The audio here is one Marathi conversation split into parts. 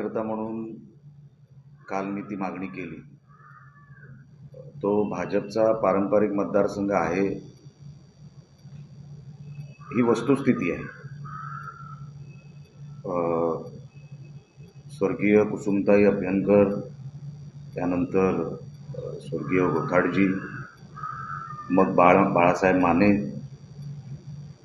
कार्यकर्ता म्हणून काल मी ती मागणी केली. तो भाजपचा पारंपरिक मतदारसंघ आहे. ही वस्तुस्थिती आहे. स्वर्गीय कुसुमताई अभ्यंकर त्यानंतर स्वर्गीय गोथाडजी मग बाळा बाळासाहेब माने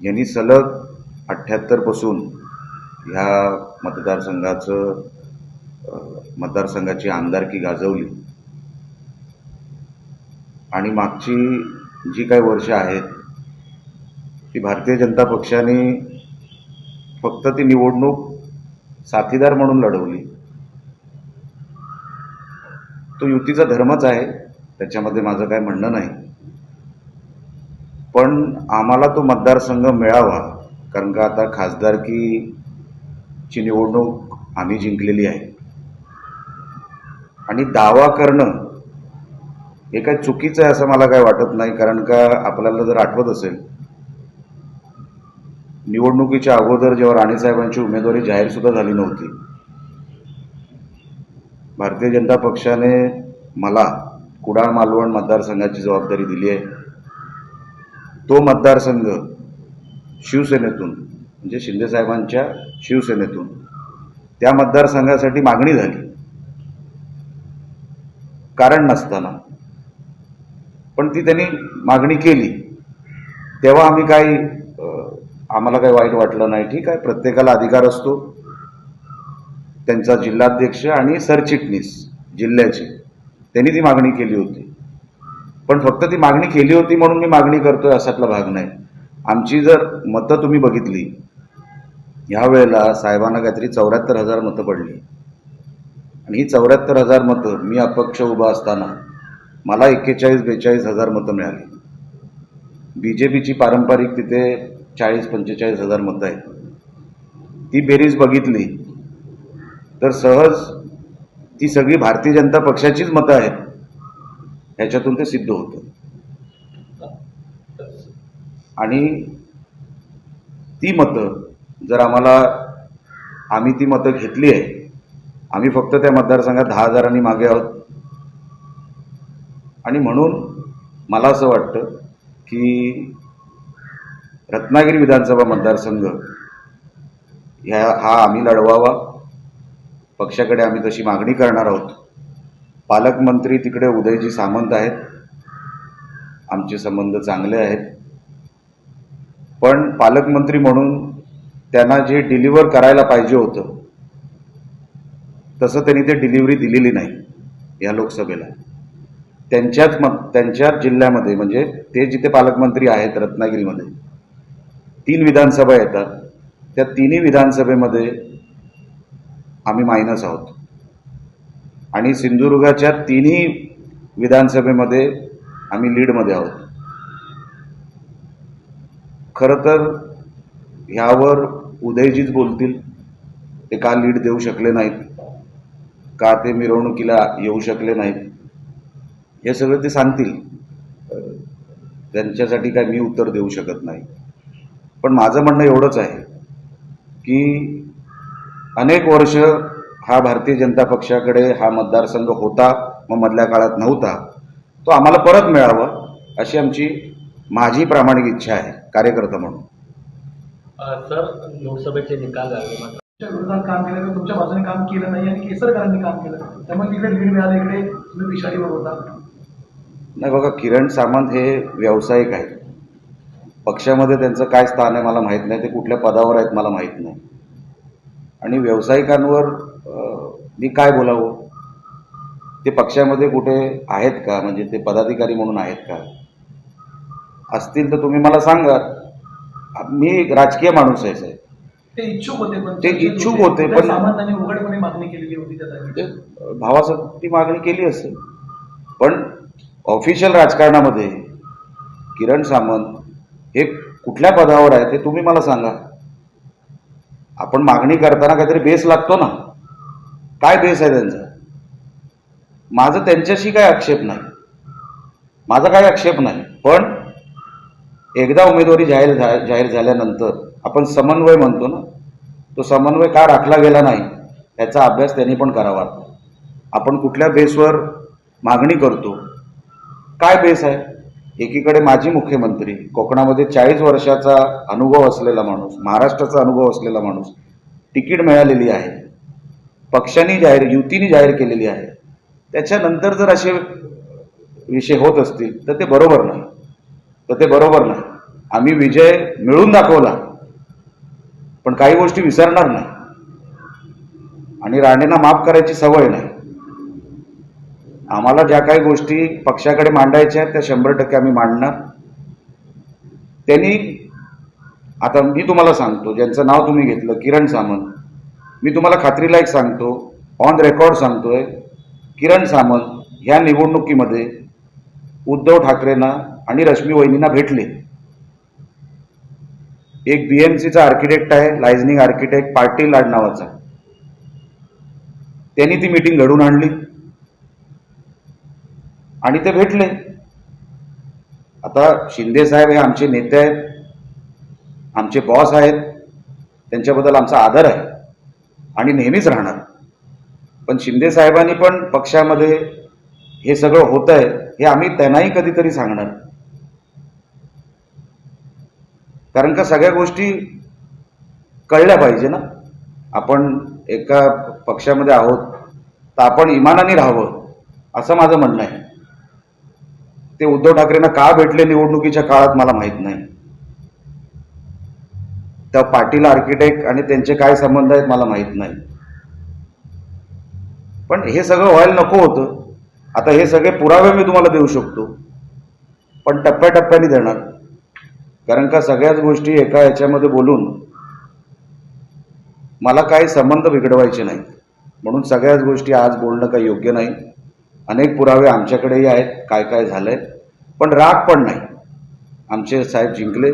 यांनी सलग अठ्ठ्याहत्तरपासून ह्या मतदारसंघाचं मतदारसंघाची आमदारकी गाजवली. आणि मागची जी काही वर्ष आहेत ती भारतीय जनता पक्षाने फक्त ती निवडणूक साथीदार म्हणून लढवली. तो युतीचा धर्मच आहे त्याच्यामध्ये माझं काय म्हणणं नाही. पण आम्हाला तो मतदारसंघ मिळावा कारण का आता खासदारकीची निवडणूक आम्ही जिंकलेली आहे. आणि दावा करणं हे काय चुकीचं आहे असं मला काय वाटत नाही कारण का आपल्याला जर आठवत असेल निवडणुकीच्या अगोदर जेव्हा राणेसाहेबांची उमेदवारी जाहीर सुद्धा झाली नव्हती भारतीय जनता पक्षाने मला कुडाळ मालवण मतदारसंघाची जबाबदारी दिली आहे. तो मतदारसंघ शिवसेनेतून म्हणजे शिंदेसाहेबांच्या शिवसेनेतून त्या मतदारसंघासाठी मागणी झाली. कारण नसताना. पण ती त्यांनी मागणी केली. तेव्हा आम्ही काही आम्हाला काही वाईट वाटलं नाही ठीक आहे. प्रत्येकाला अधिकार असतो. त्यांचा जिल्हाध्यक्ष आणि सरचिटणीस जिल्ह्याचे. त्यांनी ती मागणी केली होती. पण फक्त ती मागणी केली होती म्हणून मी मागणी करतोय असातला भाग नाही. आमची जर मतं तुम्ही बघितली ह्या वेळेला साहेबांना काहीतरी चौऱ्याहत्तर हजार मतं पडली. आणि ही चौऱ्याहत्तर हजार मतं मी अपक्ष उभा असताना मला एक्केचाळीस बेचाळीस हजार मतं मिळाली. बी जे पीची पारंपरिक तिथे चाळीस पंचेचाळीस हजार मतं आहेत. ती बेरीज बघितली तर सहज ती सगळी भारतीय जनता पक्षाचीच मतं आहेत. ह्याच्यातून ते सिद्ध होतं. आणि ती मतं जर आम्हाला आम्ही ती मतं घेतली आहे आम्ही फक्त त्या मतदारसंघात दहा हजारांनी मागे आहोत. आणि म्हणून मला असं वाटतं की रत्नागिरी विधानसभा मतदारसंघ ह्या हा आम्ही लढवावा. पक्षाकडे आम्ही तशी मागणी करणार आहोत. पालकमंत्री तिकडे उदयजी सामंत आहेत. आमचे संबंध चांगले आहेत. पण पालकमंत्री म्हणून त्यांना जे डिलिव्हर करायला पाहिजे होतं तसं त्यांनी ते डिलिव्हरी दिलेली नाही या लोकसभेला. त्यांच्याच मग त्यांच्याच जिल्ह्यामध्ये म्हणजे ते जिथे पालकमंत्री आहेत रत्नागिरीमध्ये तीन विधानसभा येतात. त्या तिन्ही विधानसभेमध्ये आम्ही मायनस आहोत. आणि सिंधुदुर्गाच्या तिन्ही विधानसभेमध्ये आम्ही लीडमध्ये आहोत. खरं तर ह्यावर उदयजीच बोलतील ते का लीड देऊ शकले नाहीत? का ते मिरवणुकीला येऊ शकले नाहीत? हे सगळं ते सांगतील. त्यांच्यासाठी काय मी उत्तर देऊ शकत नाही. पण माझं म्हणणं एवढंच आहे की अनेक वर्ष हा भारतीय जनता पक्षाकडे हा मतदारसंघ होता मग मधल्या काळात नव्हता. तो आम्हाला परत मिळावा अशी आमची माझी प्रामाणिक इच्छा आहे कार्यकर्ता म्हणून. सर लोकसभेचे निकाल लागले मात्र. विरोधात काम केलं किंवा तुमच्या बाजूने काम केलं नाही आणि केसरकरांनी काम केलं त्यामुळे तिकडे लीड मिळालं इकडे तुम्ही पिशाडीवर होता. नाही बघा किरण सामंत हे व्यावसायिक आहेत. पक्षामध्ये त्यांचं काय स्थान आहे मला माहीत नाही. ते कुठल्या पदावर आहेत मला माहीत नाही. आणि व्यावसायिकांवर मी काय बोलावं? ते पक्षामध्ये कुठे आहेत का? म्हणजे ते पदाधिकारी म्हणून आहेत का? असतील तर तुम्ही मला सांगा. मी एक राजकीय माणूस आहे साहेब. ते इच्छुक होते पण ते इच्छुक होते, पण- सामंतांनी उघडपणे मागणी केलेली होती भावासाठी ती मागणी केली असेल. पण ऑफिशियल राजकारणामध्ये किरण सामंत हे कुठल्या पदावर आहे ते तुम्ही मला सांगा. आपण मागणी करताना काहीतरी बेस लागतो ना. काय बेस आहे त्यांचा? माझं त्यांच्याशी काय आक्षेप नाही. माझा काय आक्षेप नाही. पण एकदा उमेदवारी जाहीर जाहीर झाल्यानंतर आपण समन्वय म्हणतो ना तो समन्वय का राखला गेला नाही याचा अभ्यास त्यांनी पण करावा. आपण कुठल्या बेसवर मागणी करतो? काय बेस आहे? एकीकडे माजी मुख्यमंत्री कोकणामध्ये चाळीस वर्षाचा अनुभव असलेला माणूस महाराष्ट्राचा अनुभव असलेला माणूस तिकीट मिळालेली आहे. पक्षांनी जाहीर युतीने जाहीर केलेली आहे. त्याच्यानंतर जर असे विषय होत असतील तर ते बरोबर नाही. तर ते बरोबर नाही. आम्ही विजय मिळून दाखवला. पण काही गोष्टी विसरणार नाही. आणि राणेंना माफ करायची सवय नाही. आम्हाला ज्या काही गोष्टी पक्षाकडे मांडायच्या आहेत त्या शंभर टक्के आम्ही मांडणार. त्यांनी आता मी तुम्हाला सांगतो ज्यांचं नाव तुम्ही घेतलं किरण सामंत. मी तुम्हाला खात्रीला एक सांगतो ऑन रेकॉर्ड सांगतोय किरण सामंत ह्या निवडणुकीमध्ये उद्धव ठाकरेंना आणि रश्मी वहिनींना भेटले. एक बीएमसीचा आर्किटेक्ट आहे लायझनिंग आर्किटेक्ट पाटील आड नावाचा. त्यांनी ती मीटिंग घडून आणली. आणि ते भेटले. आता शिंदे साहेब हे आमचे नेते आहेत आमचे बॉस आहेत त्यांच्याबद्दल आमचा आदर आहे. आणि नेहमीच राहणार. पण शिंदे साहेबांनी पण पक्षामध्ये हे सगळं होत आहे हे आम्ही त्यांनाही कधीतरी सांगणार. कारण का सगळ्या गोष्टी कळल्या पाहिजे ना? आपण एका पक्षामध्ये आहोत तर आपण इमानाने राहावं असं माझं म्हणणं आहे. ते उद्धव ठाकरेंना का भेटले निवडणुकीच्या काळात मला माहीत नाही. त्या पाटील आर्किटेक्ट आणि त्यांचे काय संबंध आहेत मला माहीत नाही. पण हे सगळं व्हायला नको होतं. आता हे सगळे पुरावे मी तुम्हाला देऊ शकतो. पण टप्प्याटप्प्याने देणार. कारण का सगळ्याच गोष्टी एका याच्यामध्ये बोलून मला काही संबंध बिघडवायचे नाहीत. म्हणून सगळ्याच गोष्टी आज बोलणं काही योग्य नाही. अनेक पुरावे आमच्याकडेही आहेत काय काय झालंय. पण राग पण नाही. आमचे साहेब जिंकले.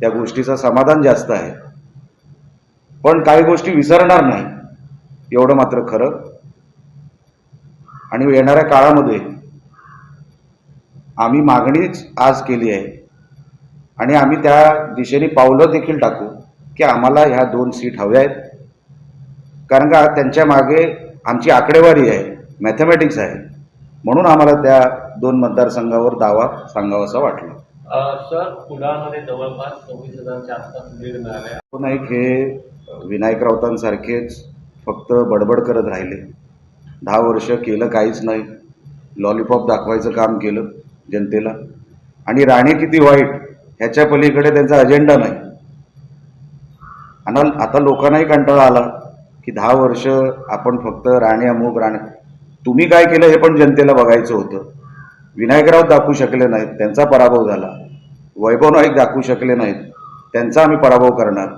त्या गोष्टीचं समाधान जास्त आहे. पण काही गोष्टी विसरणार नाही. एवढं मात्र खरं. आणि येणाऱ्या काळामध्ये आम्ही मागणीच आज केली आहे. आणि आम्ही त्या दिशेने पावलं देखील टाकू की आम्हाला ह्या दोन सीट हव्या आहेत कारण का त्यांच्या मागे आमची आकडेवारी आहे मॅथमॅटिक्स आहे. म्हणून आम्हाला त्या दोन मतदारसंघावर दावा सांगावासा वाटला. सर कुडाळमध्ये जवळपास सव्वीस हजारच्या आसपास लीड मिळाले नाईक हे विनायक राऊतांसारखेच फक्त बडबड करत राहिले. दहा वर्ष केलं काहीच नाही. लॉलीपॉप दाखवायचं काम केलं जनतेला. आणि राणे किती वाईट ह्याच्या पलीकडे त्यांचा अजेंडा नाही. आणि आता लोकांनाही कंटाळा आला की दहा वर्ष आपण फक्त राणे अमुक राणे. तुम्ही काय केलं हे पण जनतेला बघायचं होतं. विनायकराव दाखवू शकले नाहीत त्यांचा पराभव झाला. वैभव नाईक दाखवू शकले नाहीत त्यांचा आम्ही पराभव करणार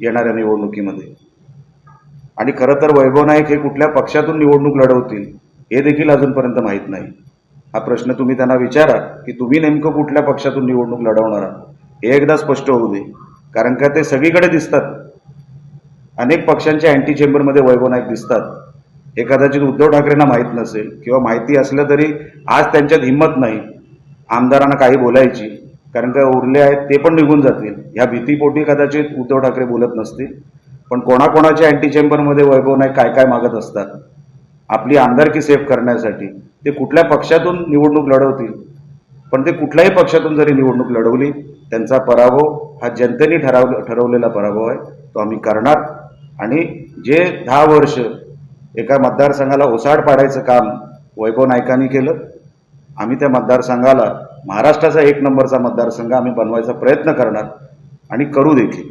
येणाऱ्या निवडणुकीमध्ये. आणि खरं तर वैभव नाईक हे कुठल्या पक्षातून निवडणूक लढवतील हे देखील अजूनपर्यंत माहीत नाही. हा प्रश्न तुम्ही त्यांना विचारा की तुम्ही नेमकं कुठल्या पक्षातून निवडणूक लढवणार आहात? हे एकदा स्पष्ट होऊ दे. कारण का ते सगळीकडे दिसतात. अनेक पक्षांच्या अँटी चेंबरमध्ये वैभव नाईक दिसतात. हे कदाचित उद्धव ठाकरेंना माहीत नसेल किंवा माहिती असलं तरी आज त्यांच्यात हिंमत नाही. आमदारांना काही बोलायची. कारण का उरले आहेत ते पण निघून जातील. ह्या भीतीपोटी कदाचित उद्धव ठाकरे बोलत नसतील. पण कोणाकोणाच्या अँटी चेंबरमध्ये वैभव नाईक काय काय मागत असतात? आपली आमदारकी सेफ करण्यासाठी. ते कुठल्या पक्षातून निवडणूक लढवतील? पण ते कुठल्याही पक्षातून जरी निवडणूक लढवली त्यांचा पराभव हा जनतेने ठराव ठरवलेला पराभव आहे. तो आम्ही करणार. आणि जे दहा वर्ष एका मतदारसंघाला ओसाड पाडायचं काम वैभव नायकांनी केलं आम्ही त्या मतदारसंघाला महाराष्ट्राचा एक नंबरचा मतदारसंघ आम्ही बनवायचा प्रयत्न करणार आणि करू देखील.